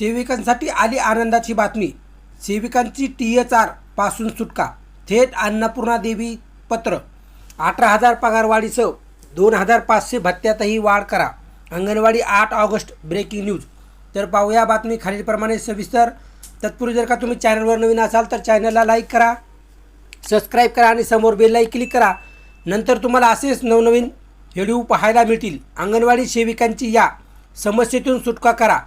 सेविकांसाठी आली आनंदाची बातमी. सेविकांची टी एच आरपासून सुटका. थेट अन्नपूर्णा देवी पत्र. अठरा हजार पगारवाढीसह दोन हजार पाचशे भत्त्यातही वाढ करा. अंगणवाडी आठ ऑगस्ट ब्रेकिंग न्यूज तर पाहूया बातमी खालीलप्रमाणे सविस्तर. तत्पूर्वी जर का तुम्ही चॅनलवर नवीन असाल तर चॅनलला लाईक करा. सबस्क्राईब करा आणि समोर बेललाही क्लिक करा. नंतर तुम्हाला असेच नवनवीन व्हिडिओ पाहायला मिळतील. अंगणवाडी सेविकांची या समस्येतून सुटका करा.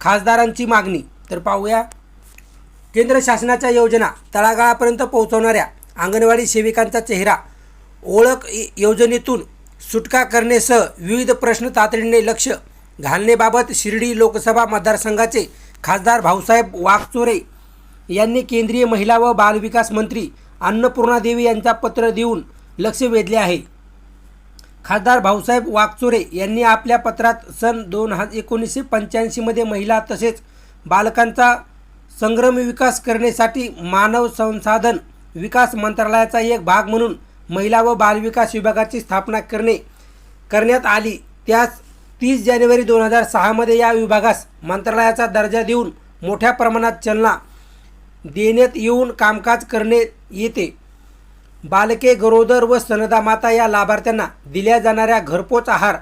खासदारांची मागणी. तर पाहूया. केंद्र शासनाच्या योजना तळागाळापर्यंत पोहोचवणाऱ्या अंगणवाडी सेविकांचा चेहरा ओळख योजनेतून सुटका करण्यासह विविध प्रश्न तातडीने लक्ष घालण्याबाबत शिर्डी लोकसभा मतदारसंघाचे खासदार भाऊसाहेब वाघचोरे यांनी केंद्रीय महिला व बालविकास मंत्री अन्नपूर्णा देवी यांचा पत्र देऊन लक्ष वेधले आहे. खासदार भाऊसाहेब वागचोरे यांनी आपल्या पत्रात सन दोन हजार एकोणीसशे पंच्याऐंशीमध्ये महिला तसेच बालकांचा संग्रम विकास करण्यासाठी मानव संसाधन विकास मंत्रालयाचा एक भाग म्हणून महिला व बालविकास विभागाची स्थापना करणे करण्यात आली. त्यास तीस जानेवारी दोन हजार सहामध्ये या विभागास मंत्रालयाचा दर्जा देऊन मोठ्या प्रमाणात चलना देण्यात येऊन कामकाज करणे येते. बालके गरोदर व स्तनदा माता या लाभार्थ्यांना दिल्या जाणाऱ्या घरपोच आहार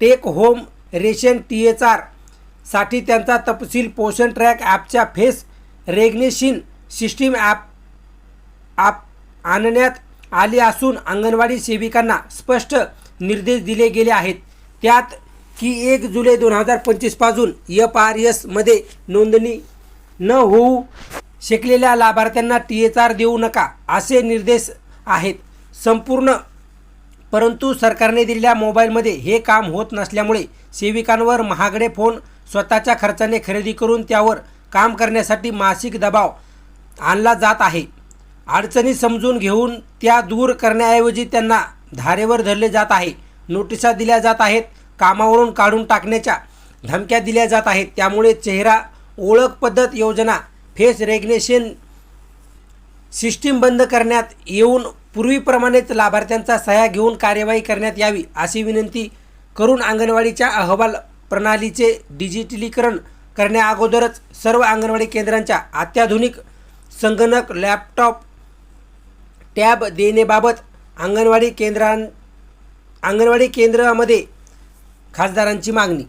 take home ration T H आरसाठी त्यांचा तपशील पोषण ट्रॅक ॲपच्या face recognition system app app आणण्यात आली असून अंगणवाडी सेविकांना स्पष्ट निर्देश दिले गेले आहेत. त्यात की एक जुलै दोन हजार पंचवीसपासून एफ आर एसमध्ये नोंदणी न होऊ शकलेल्या लाभार्थ्यांना टी एच आर देऊ नका असे निर्देश आहेत. संपूर्ण. परंतु सरकारने दिलेल्या मोबाईलमध्ये हे काम होत नसल्यामुळे सेविकांवर महागडे फोन स्वतःच्या खर्चाने खरेदी करून त्यावर काम करण्यासाठी मासिक दबाव आणला जात आहे. अडचणी समजून घेऊन त्या दूर करण्याऐवजी त्यांना धारेवर धरले जात आहे. नोटिसा दिल्या जात आहेत. कामावरून काढून टाकण्याच्या धमक्या दिल्या जात आहेत. त्यामुळे चेहरा ओळख पद्धत योजना फेस रेग्नेशन सिस्टीम बंद करण्यात येऊन पूर्वीप्रमाणेच लाभार्थ्यांचा सह्या घेऊन कार्यवाही करण्यात यावी अशी विनंती करून अंगणवाडीच्या अहवाल प्रणालीचे डिजिटलीकरण करण्याअगोदरच सर्व अंगणवाडी केंद्रांच्या अत्याधुनिक संगणक लॅपटॉप टॅब देण्याबाबत अंगणवाडी केंद्रां अंगणवाडी केंद्रामध्ये खासदारांची मागणी.